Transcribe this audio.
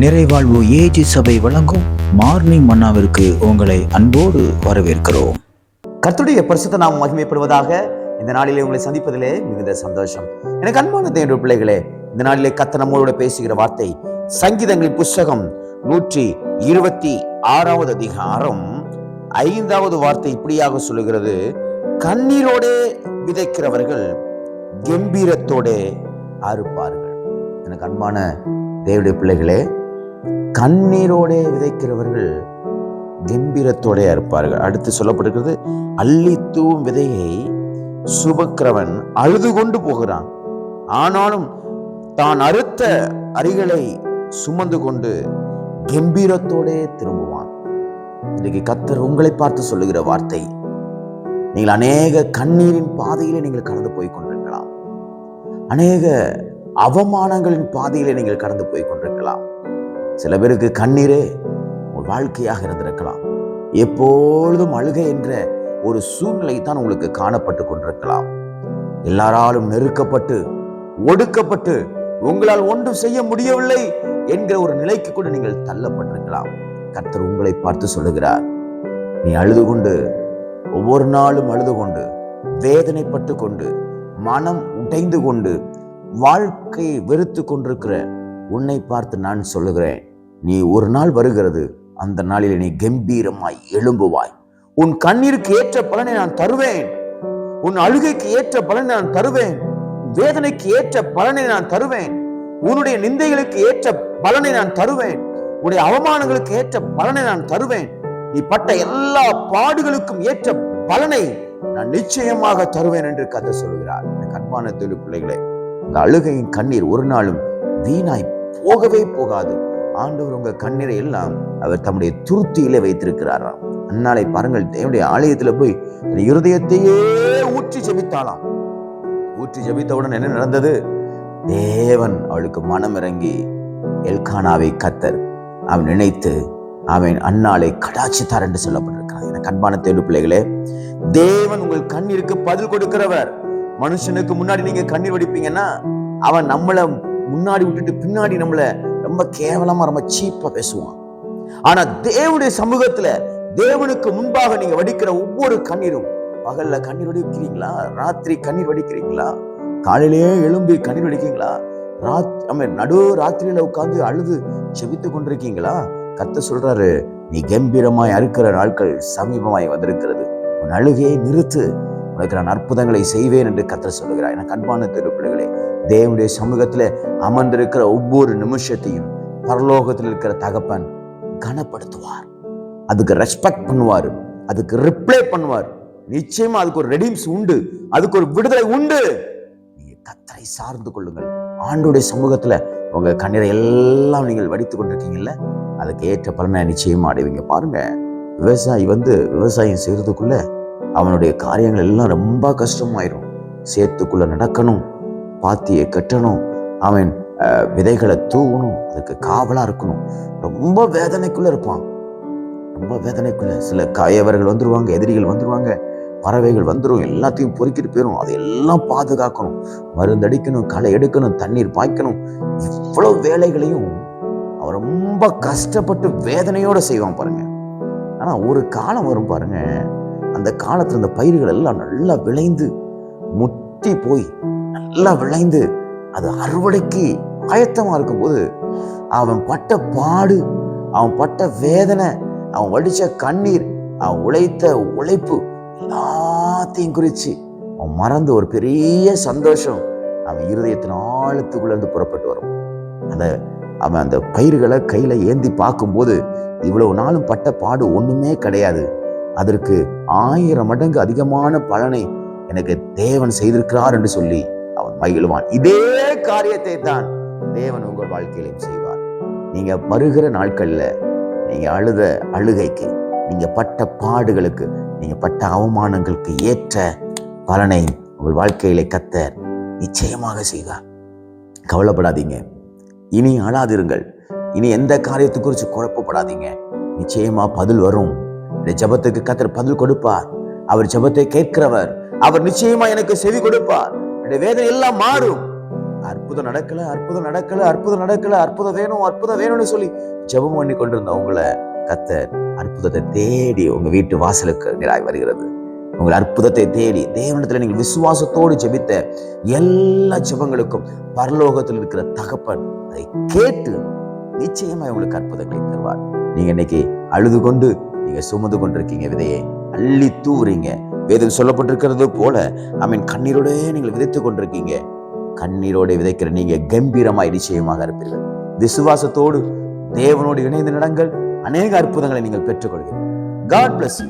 நிறைவாழ்வு AG சபை வழங்கும் morning மன்னாவிற்கு உங்களை அன்போடு வரவேற்கிறோம். கர்த்துடைய பரிசுத்த நாம் மகிமைப்படுவதாக இந்த நாளிலே உங்களை சந்திப்பதிலே மிகுந்த சந்தோஷம். எனக்கு அன்பான தேவனுடைய பிள்ளைகளே இந்த நாளிலே கத்த நம்மளோட பேசுகிற வார்த்தை சங்கீதங்களின் புஸ்தகம் நூற்றி இருபத்தி ஆறாவது அதிகாரம் ஐந்தாவது வார்த்தை இப்படியாக சொல்லுகிறது. கண்ணீரோடே விதைக்கிறவர்கள் கம்பீரத்தோடே அறுப்பார்கள். எனக்கு அன்பான தேவடைய பிள்ளைகளே கண்ணீரோடே விதைக்கிறவர்கள் கம்பீரத்தோடே இருப்பார்கள். அடுத்து சொல்லப்பட்டிருக்கிறது அள்ளி தூவும் விதையை சுபக்கிரவன் அழுது கொண்டு போகிறான். ஆனாலும் தான் அறுத்த அரிகளை சுமந்து கொண்டு கம்பீரத்தோடே திரும்புவான். இன்றைக்கு கத்தர் உங்களை பார்த்து சொல்லுகிற வார்த்தை நீங்கள் அநேக கண்ணீரின் பாதையிலே நீங்கள் கடந்து போய் கொண்டிருக்கலாம் அநேக அவமானங்களின் பாதையிலே நீங்கள் கடந்து போய் கொண்டிருக்கலாம் சில பேருக்கு கண்ணீரே உங்கள் வாழ்க்கையாக இருந்திருக்கலாம். எப்பொழுதும் அழுகை என்ற ஒரு சூழ்நிலை தான் உங்களுக்கு காணப்பட்டு கொண்டிருக்கலாம். எல்லாராலும் நெருக்கப்பட்டு ஒடுக்கப்பட்டு உங்களால் ஒன்றும் செய்ய முடியவில்லை என்கிற ஒரு நிலைக்கு கூட நீங்கள் தள்ளப்பட்டிருக்கலாம். கர்த்தர் உங்களை பார்த்து சொல்லுகிறார் நீ அழுது கொண்டு ஒவ்வொரு நாளும் அழுது கொண்டு வேதனைப்பட்டு கொண்டு மனம் உடைந்து கொண்டு வாழ்க்கையை வெறுத்து கொண்டிருக்கிற உன்னை பார்த்து நான் சொல்லுகிறேன். நீ ஒரு நாள் வருகிறது அந்த நாளில் நீ கம்பீரமாய் எழும்புவாய். உன் கண்ணீருக்கு ஏற்ற பலனை நான் தருவேன். உன் அழுகைக்கு ஏற்ற பலனை நான் தருவேன். வேதனைக்கு ஏற்ற பலனை நான் தருவேன். உன்னுடைய நிந்தைகளுக்கு ஏற்ற பலனை நான் தருவேன். உன்னுடைய அவமானங்களுக்கு ஏற்ற பலனை நான் தருவேன். நீ பட்ட எல்லா பாடுகளுக்கும் ஏற்ற பலனை நான் நிச்சயமாக தருவேன் என்று கதை சொல்கிறார். எனக்கு அன்பான தொழில் பிள்ளைகளே இந்த அழுகையின் கண்ணீர் ஒரு நாளும் வீணாய் போகவே போகாது. ஆண்டவர் உங்க கண்ணீரை எல்லாம் அவர் தம்முடைய துருத்தியிலே வைத்திருக்கிறாராம். அன்னாலை பாருங்கள் தேவனுடைய ஆலயத்துல போய் இருதயத்தையே ஊற்றி ஜெபித்தாளாம். ஊற்றி ஜெபித்தவுடன் என்ன நடந்தது? தேவன் அவளுக்கு மனம் இறங்கி எல்கானாவை கத்தர் அவன் நினைத்து அவன் அன்னாலை கடாச்சித்தார் என்று சொல்லப்பட்டிருக்கிறான் எனக்கு அன்பான தேடு பிள்ளைகளே தேவன் உங்கள் கண்ணீருக்கு பதில் கொடுக்கிறவர். மனுஷனுக்கு முன்னாடி நீங்க கண்ணீர் வடிப்பீங்கன்னா அவன் நம்மளை முன்னாடி விட்டுட்டு பின்னாடி நம்மளை ரொம்ப கேவலமா ரொம்ப சீப்பா பேசுவான். ஆனா தேவனுடைய சமூகத்துல தேவனுக்கு முன்பாக நீங்க வடிக்கிற ஒவ்வொரு கண்ணீரும் பகல்ல கண்ணீர் வடிக்கிறீங்களா? ராத்திரி கண்ணீர் வடிக்கிறீங்களா? காலையிலேயே எழும்பி கண்ணீர் வடிக்கிறீங்களா? ராத் நடு ராத்திரியில உட்காந்து அழுது செபித்து கொண்டிருக்கீங்களா? கத்த சொல்றாரு நீ கம்பீரமாய் அறுக்கிற நாட்கள் சமீபமாய் வந்திருக்கிறது. உன் அழுகையை நிறுத்து. உனக்கு நான் அற்புதங்களை செய்வேன் என்று கத்த சொல்லுகிறார். எனக்கு அன்பான திருப்பிள்ளைகளே தேவனுடைய சமூகத்துல அமர்ந்திருக்கிற ஒவ்வொரு நிமிஷத்தையும் பரலோகத்தில் இருக்கிற தகப்பன் கனப்படுத்துவார். அதுக்கு ரெஸ்பெக்ட் பண்ணுவார். அதுக்கு ரிப்ளை பண்ணுவார். நிச்சயமா அதுக்கு ஒரு ரெடீம்ஸ் உண்டு. அதுக்கு ஒரு விடுதலை உண்டு. நீங்க கத்தரை சார்ந்து கொள்ளுங்கள். ஆண்டுடைய சமூகத்துல உங்க கண்ணீரை எல்லாம் நீங்கள் வடித்து கொண்டிருக்கீங்கல்ல? அதுக்கு ஏற்ற பலனை நிச்சயமா அடைவீங்க. பாருங்க விவசாயி வந்து விவசாயம் செய்யறதுக்குள்ள அவனுடைய காரியங்கள் எல்லாம் ரொம்ப கஷ்டமாயிரும். சேத்துக்குள்ள நடக்கணும். பாத்தியை கட்டணும். அவன் விதைகளை தூவணும். அதுக்கு காவலாக இருக்கணும். ரொம்ப வேதனைக்குள்ளே இருப்பான். ரொம்ப வேதனைக்குள்ளே சில காயவர்கள் வந்துருவாங்க எதிரிகள் வந்துருவாங்க பறவைகள் வந்துடும் எல்லாத்தையும் பொறுக்கிட்டு போயிடும் அதையெல்லாம் பாதுகாக்கணும். மருந்தடிக்கணும் களை எடுக்கணும் தண்ணீர் பாய்க்கணும். இவ்வளோ வேலைகளையும் அவன் ரொம்ப கஷ்டப்பட்டு வேதனையோடு செய்வான் பாருங்க. ஆனால் ஒரு காலம் வரும் பாருங்க. அந்த காலத்தில் அந்த பயிர்கள் எல்லாம் நல்லா விளைந்து முத்தி போய் நல்லா விளைந்து அது அறுவடைக்கு ஆயத்தமாக இருக்கும்போது அவன் பட்ட பாடு அவன் பட்ட வேதனை அவன் வடித்த கண்ணீர் அவன் உழைத்த உழைப்பு எல்லாத்தையும் குறித்து அவன் மறந்து ஒரு பெரிய சந்தோஷம் அவன் இருதயத்தின் ஆழத்துக்குள்ளேருந்து புறப்பட்டு வரும். அந்த அவன் அந்த பயிர்களை கையில் ஏந்தி பார்க்கும்போது இவ்வளவு நாளும் பட்ட பாடு ஒன்றுமே கிடையாது. அதற்கு ஆயிரம் மடங்கு அதிகமான பலனை எனக்கு தேவன் செய்திருக்கிறார் என்று சொல்லி மகிழ்வான். இதே காரியத்தை தான் தேவன் உங்கள் வாழ்க்கையிலும் செய்வார். நீங்க வருகிற நாட்கள்ல நீங்க அழுத அழுகைக்கு நீங்க பட்ட பாடுகளுக்கு நீங்க பட்ட அவமானங்களுக்கு ஏற்ற பலனை உங்கள் வாழ்க்கையிலே கத்தர் நிச்சயமாக செய்வார். கவலைப்படாதீங்க. இனி அழாதிருங்கள். இனி எந்த காரியத்தை குறித்து குழப்பப்படாதீங்க. நிச்சயமா பதில் வரும். இந்த ஜபத்துக்கு கத்தர் பதில் கொடுப்பார். அவர் ஜபத்தை கேட்கிறவர். அவர் நிச்சயமா எனக்கு செவி கொடுப்பார். என்னுடைய வேதனை எல்லாம் மாறும். அற்புதம் நடக்கல அற்புதம் நடக்கல அற்புதம் நடக்கல அற்புதம் வேணும் அற்புதம் வேணும்னு சொல்லி ஜெபம் பண்ணி கொண்டிருந்த உங்களை கத்தர் அற்புதத்தை தேடி உங்க வீட்டு வாசலுக்கு நிராய் வருகிறது. உங்கள் அற்புதத்தை தேடி தேவனத்தில் நீங்கள் விசுவாசத்தோடு ஜெபித்த எல்லா ஜெபங்களுக்கும் பரலோகத்தில் இருக்கிற தகப்பன் அதை கேட்டு நிச்சயமா உங்களுக்கு அற்புதங்களை தருவார். நீங்க இன்னைக்கு அழுது கொண்டு நீங்க சுமந்து கொண்டிருக்கீங்க விதையை அள்ளி தூவுறீங்க. வேதம் சொல்லப்பட்டிருக்கிறது போல அமீன் கண்ணீரோட நீங்கள் விதைத்து கொண்டிருக்கீங்க. கண்ணீரோட விதைக்கிற நீங்க கம்பீரமாய் நிச்சயமாக இருப்பீர்கள். விசுவாசத்தோடு தேவனோடு இணைந்து நடங்கள் அநேக அற்புதங்களை நீங்கள் பெற்றுக்கொள்வீர்கள் காட் பிளஸ் யூ